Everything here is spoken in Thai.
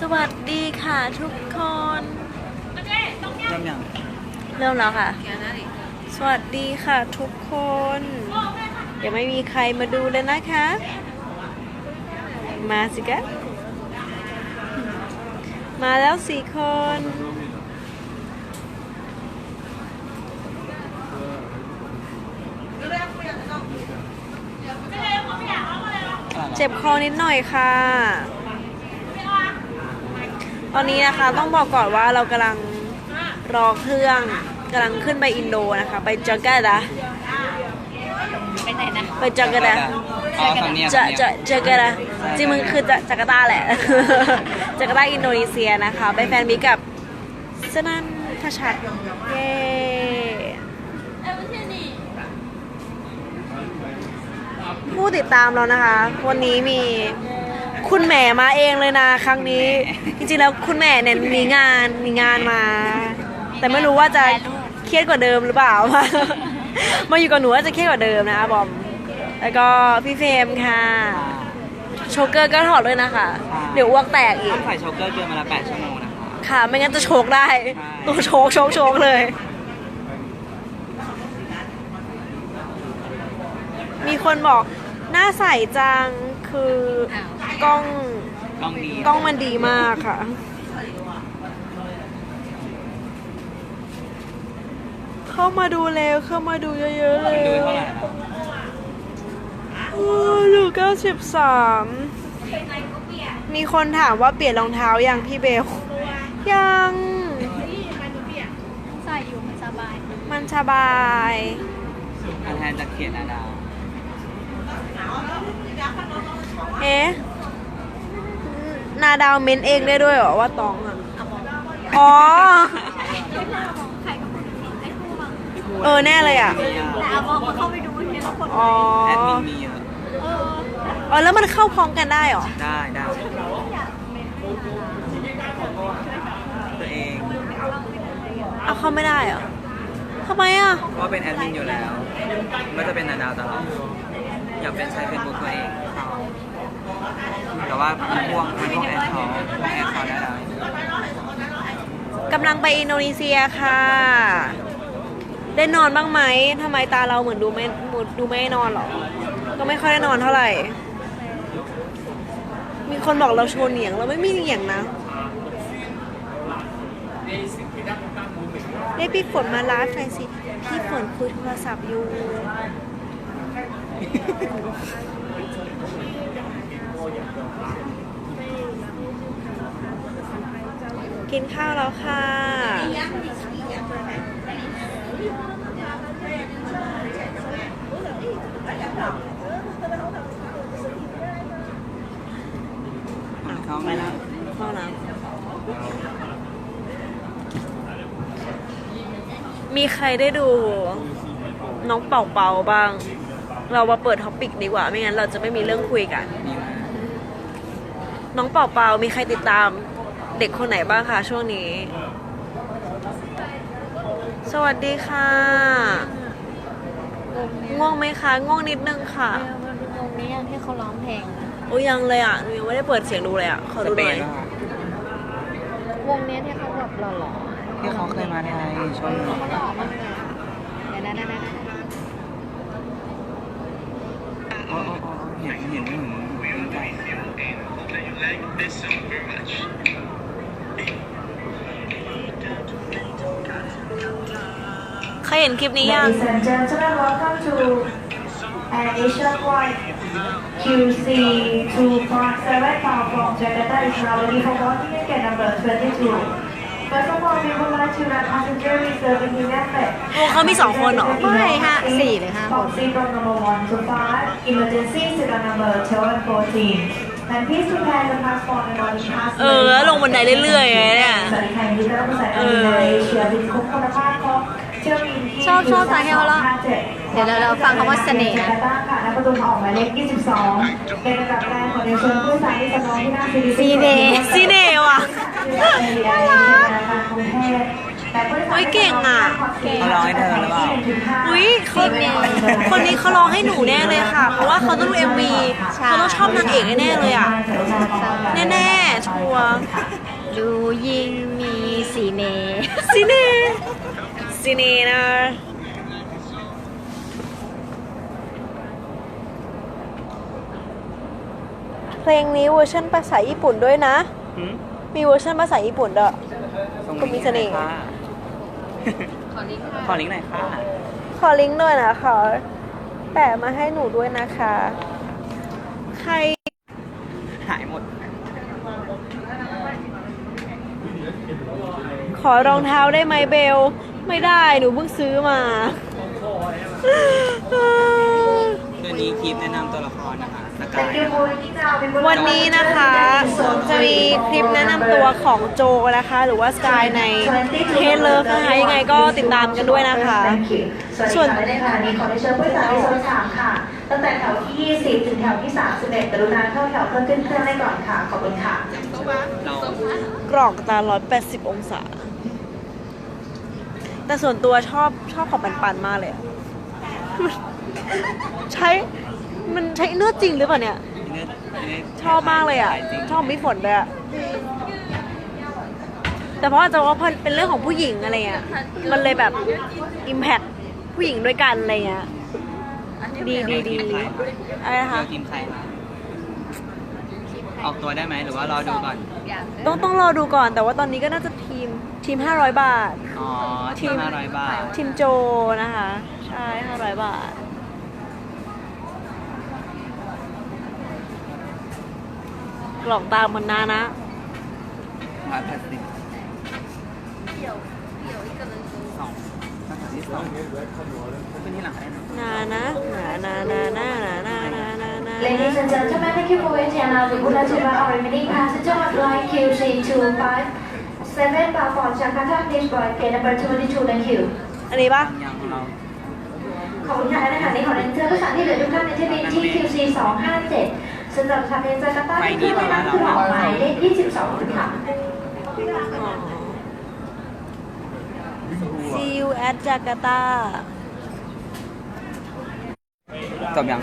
สวัสดีค่ะทุกคน เริ่มยังเริ่มแล้วค่ะ สวัสดีค่ะทุกคนยังไม่มีใครมาดูเลยนะคะ มาสิกะมาแล้วสี่คน เจ็บคอนิดหน่อยค่ะ ตอนนี้นะคะต้องบอกก่อนว่าเรากำลังรอเครื่องกำลังขึ้นไปอินโดนะคะ ไปจาการ์ตาไปไหนนะไปจาการ์ตาอ๋อสำเนียงจะสำเนียงจะจาการ์ตาจริงมันคือจะจาการ์ตาแหละ จาการ์ตาอินโดนีเซียนะคะ ไปแฟนมิตรกับสนันทชัดเย้ ผู้ติดตามเรานะคะ วันนี้มีคุณแหม่มาเองเลยนะ ครั้งนี้ จริงๆแล้วคุณแหม่เนี่ยมีงานมีงานมา แต่ไม่รู้ว่าจะเครียดกว่าเดิมหรือเปล่ามาอยู่กับหนูว่าจะเครียดกว่าเดิมนะคะบอม แล้วก็พี่เฟรมค่ะโชเกอร์ก็ถอดด้วยนะคะ เดี๋ยวอ้วกแตกอีต้กองใส่ช็อกเกอร์เกินมาละ8ชั่วโมงนะคะ ค่ะ ไม่งั้นจะโชกได้ ตัวโชกโชกโชกเลย คนบอกหน้าใสจังคือกล้องกล้องดีกล้องมันดีมากค่ะ เข้ามาดูเร็วเข้ามาดูเยอะๆเลยดูเท่าไหร่นะโอ้ดูเก้าสิบสามมีคนถามว่าเปลี่ยนรองเท้ายังพี่เบล ยัง ใส่อยู่มันสบาย มันสบาย อันแทนจะเขียนนาดาว เอ๊ะนาดาวเมนเองได้ด้วยเหรอว่าตองอะ อ๋อ เออแน่เลยอะ แต่เอาบอกมาเข้าไปดูเนี่ยคนอ๋อ แอดมินมีเยอะเอออ๋อแล้วมันเข้าพร้อมกันได้เหรอ ได้ได้ตัวเองเอาเข้าไม่ได้เหรอทำไมอะ เพราะว่าเป็นแอดมินอยู่แล้วก็จะเป็นนาดาวตลอดอยากเป็นใช้เฟซบุ๊กตัวเอง แต่ว่าพวกพวกแอดเขาพวกแอดเขาได้ได้กำลังไปอินโดนีเซียค่ะ ได้นอนบ้างไหมทำไมตาเราเหมือนดูไม่ดูไม่นอนหรอ ก็ไม่ค่อยได้นอนเท่าไหร่ มีคนบอกเราโชว์เหนียงเราไม่มีเหนียงนะเรียกพี่ฝนมาไลฟ์หน่อยสิพี่ฝนคุยโทรศัพท์อยู่ กินข้าวแล้วค่ะ เขาไม่รับเข้าน้ำมีใครได้ดูน้องเป่าเป่าบ้าง เรามาเปิดท็อปิกดีกว่า ไม่งั้นเราจะไม่มีเรื่องคุยกัน มีไหม น้องเป่าเป่ามีใครติดตามเด็กคนไหนบ้างคะช่วงนี้ สวัสดีค่ะง่วงไหมคะ ง่วงนิดนึงค่ะ วงนี้ที่เขาร้องเพลงโอ้ยยังเลยอะหนูยังไม่ได้เปิดเสียงดูเลยอะ ขอสดูเปหน่อยป่ะคะวงนี้ที่เขาแบบหล่อที่เขาเคยมาไทยช่วงๆเขาหล่อมากเลยอะเดี๋ยวนะนะนะอ๋ออ๋ออ๋อเห็นเห็นไม่เหมือนใก ล้ใครเห็นคลิปนี้ยัง Ladies and gentlemen, welcome to Air Asia Flight QC257 bound from Jakarta is now ready for boarding at gate number 22. First of all, we would like to let passenger reserving the method. โอ้เขามีสองคนเหรอ ไม่ห้าสี่หรือห้าคน From seat row number 1 to 5, emergency seat number 12 and 14. And please prepare the passport and boarding pass. เออแล้วลงบันไดเรื่อยๆไงเนี่ยสวัสดีค่ะยินดีต้อนรับผู้ใส่การบินแอร์เอเชียบินคุ้มคุณภาพของเที่ยวบินที่ชอบชอบสายเฮลละเดี๋ยวเราเราฟังคำว่าเสน่ห์นะตั้งค่ะณประตูทางออกหมายเลข22 เป็นระดับแรกของในเชิญผู้โดยสารที่สำรองที่หน้า CDC ซีเดย์ซีเนว่ะน่ารักกรุงเทพ เฮ้ยเก่ง อะเขาร้องให้เธอหรือเปล่าอุ้ยคนคนนี้เขาร้องให้หนูแน่เลยค่ะ เพราะว่าเขาต้องดู MV เขาต้องชอบนางเอกแน่ๆเลยอะ แน่ๆชัวร์ดูยิ่งมีสีเนซิเน่ซิเน่นะเพลงนี้เวอร์ชันภาษาญี่ปุ่นด้วยนะหืมมีเวอร์ชันภาษาญี่ปุ่นด้วยส่งคุณมีเสน่ห์ค่ะ ขอลิงก์ขอลิงก์หน่อยค่ะขอลิงก์หน่อยนะคะแปะมาให้หนูด้วยนะคะ ใครหายหมด ขอรองเท้าได้ไหมเบล ไม่ได้หนูเพิ่งซื้อมา เดือนนี้คลิปแนะนำตัวละครนะคะส กาย Thank you for reading now. We would วันนี้นะคะจะมีคลิปแนะนำตัวของโจนะคะ หรือว่าสกายในเทเลฟนะคะยังไงก็ติดตามกันด้วยนะคะ Thank you สวัสดีค่ะในขณะนี้ขอได้เชิญผู้โดยสารในโซนสามค่ะ ตั้งแต่แถวที่ 20 ถึงแถวที่ 31กรุณาเข้าแถวเพื่อขึ้นเครื่องได้ก่อนค่ะ ขอบคุณค่ะเรากรอกตา 180 องศา แต่ส่วนตัวชอบชอบของปันปันๆมากเลยอะใช้ มันใช้เนื้อจริงหรือเปล่าเนี่ย ชอบมากเลยอะ ชอบมิฝนด้วยอะ แต่เพราะอาจจะว่ามันเป็นเรื่องของผู้หญิงอะไรเงี้ย มันเลยแบบอิมแพคผู้หญิงด้วยกันอะไรเงี้ย ดีดีดีอะไรนะเลืคะอกทีมใครคะออกตัวได้ไหมหรือว่ารอดูก่อน ต้องต้องรอดูก่อน แต่ว่าตอนนี้ก็น่าจะทีมทีม 500 บาท อ๋อ ทีมห้าร้อยบาท ทีมโจนะคะ ใช่ 500 บาท หลอกตามันนานะมาแปดสิบนะนานานะนานะนานะนานะนานะนานะ Ladies and gentlemen, thank you for waiting. And now we would like to invite our remaining passenger on flight QC257 from Jakarta. Please board gate number 22. Thank you. อันนี้ปะยังของเราขอบคุณค่ะและขณะนี้ขอเรียนเชิญทุกท่านที่เหลือทุกท่านในที่นี้ที่ QC257 สำหรับสถานีจาการ์ตาที่เครื่องบินนั่งเครื่องออกหมายเลข22 ค่ะอ๋อ See you at Jakarta จบยัง